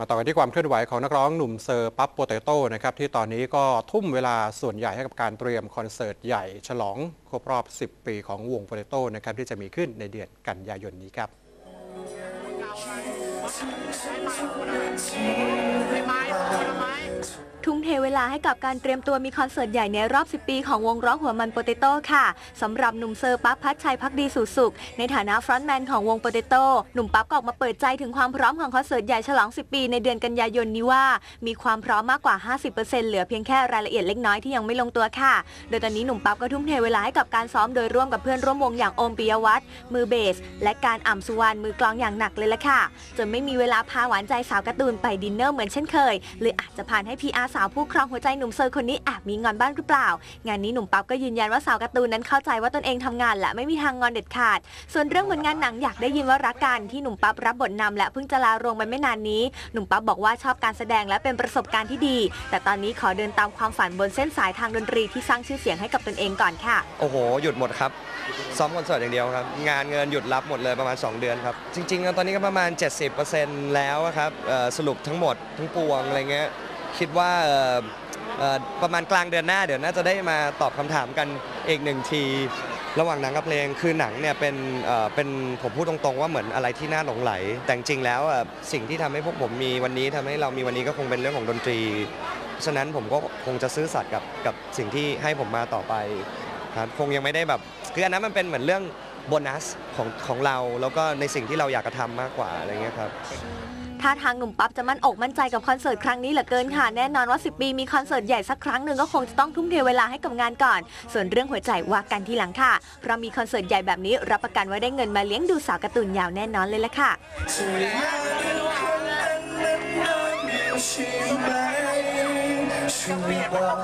มาต่อกันที่ความเคลื่อนไหวของนักร้องหนุ่มเซอร์ปั๊บโปเตโต้นะครับที่ตอนนี้ก็ทุ่มเวลาส่วนใหญ่ให้กับการเตรียมคอนเสิร์ตใหญ่ฉลองครบรอบ 10 ปีของวงโปเตโต้นะครับที่จะมีขึ้นในเดือนกันยายนนี้ครับ ลาให้กับการเตรียมตัวมีคอนเสิร์ตใหญ่ในรอบ 10 ปีของวงร็อกหัวมันโปเตโต้ค่ะสำหรับหนุ่มเซอร์ปั๊บพัชชัยพักดีสุสุข ในฐานะฟรอนต์แมนของวงโปเตโต้หนุ่มปั๊บก็ออกมาเปิดใจถึงความพร้อมของคอนเสิร์ตใหญ่ฉลอง 10 ปีในเดือนกันยายนนี้ว่า มีความพร้อมมากกว่า 50%เหลือเพียงแค่รายละเอียดเล็กน้อยที่ยังไม่ลงตัวค่ะ โดยตอนนี้หนุ่มปั๊บก็ทุ่มเทเวลาให้กับการซ้อมโดยร่วมกับเพื่อนร่วมวงอย่างโอมปิยวัฒน์มือเบส และการอ่ำสุวรรณมือกลองอย่างหนักเลยละค่ะจนไม่มีเวลาพาหวานใจสาวการ์ตูนไปดินเนอร์เหมือนเช่นเคยเลยอาจจะผ่านให้พีอาสาวผู้ครองหัวใจหนุ่มเซอร์คนนี้แอบมีงอนบ้างหรือเปล่า งานนี้หนุ่มปั๊บก็ยืนยันว่าสาวการ์ตูนนั้นเข้าใจว่าตนเองทำงานและไม่มีทางงอนเด็ดขาด ส่วนเรื่องผลงานหนังอยากได้ยินว่ารักกันที่หนุ่มปั๊บรับบทนำและเพิ่งจะลาโรงไปไม่นานนี้ หนุ่มปั๊บบอกว่าชอบการแสดงและเป็นประสบการณ์ที่ดี แต่ตอนนี้ขอเดินตามความฝันบนเส้นสายทางดนตรีที่สร้างชื่อเสียงให้กับตนเองก่อนค่ะ โอ้โห หยุดหมดครับ ซ้อมคอนเสิร์ตอย่างเดียวครับ งานเงินหยุดรับหมดเลยประมาณ 2 เดือนครับ จริงๆ ตอนนี้ก็ประมาณ 70%แล้วครับเอ่อสรุปทั้งหมดทั้งปวงอะไรเงี้ย คิดว่าประมาณกลางเดือนหน้าเดี๋ยวน่าจะได้มาตอบคำถามกันอีกหนึ่งที ระหว่างหนังกับเพลงคือหนังเนี่ยเป็นเป็นผมพูดตรงๆ ว่าเหมือนอะไรที่น่าหลงไหล แต่จริงแล้วสิ่งที่ทำให้พวกผมมีวันนี้ทำให้เรามีวันนี้ก็คงเป็นเรื่องของดนตรีฉะนั้นผมก็คงจะซื่อสัตย์กับกับสิ่งที่ให้ผมมาต่อไปครับคงยังไม่ได้แบบคืออันนั้นมันเป็นเหมือนเรื่อง โบนัสของของเราแล้วก็ในสิ่งที่เราอยากกระทำมากกว่าอะไรเงี้ยครับถ้าทางหนุ่มปั๊บจะมั่นอกมั่นใจกับคอนเสิร์ตครั้งนี้เหลือเกินค่ะ แน่นอนว่า 10 ปีมีคอนเสิร์ตใหญ่สักครั้งหนึ่งก็คงจะต้องทุ่มเทเวลาให้กับงานก่อน ส่วนเรื่องหัวใจว่ากันทีหลังค่ะ เพราะมีคอนเสิร์ตใหญ่แบบนี้รับประกันว่าได้เงินมาเลี้ยงดูสาวการ์ตูนยาวแน่นอนเลยละค่ะช่วยบอก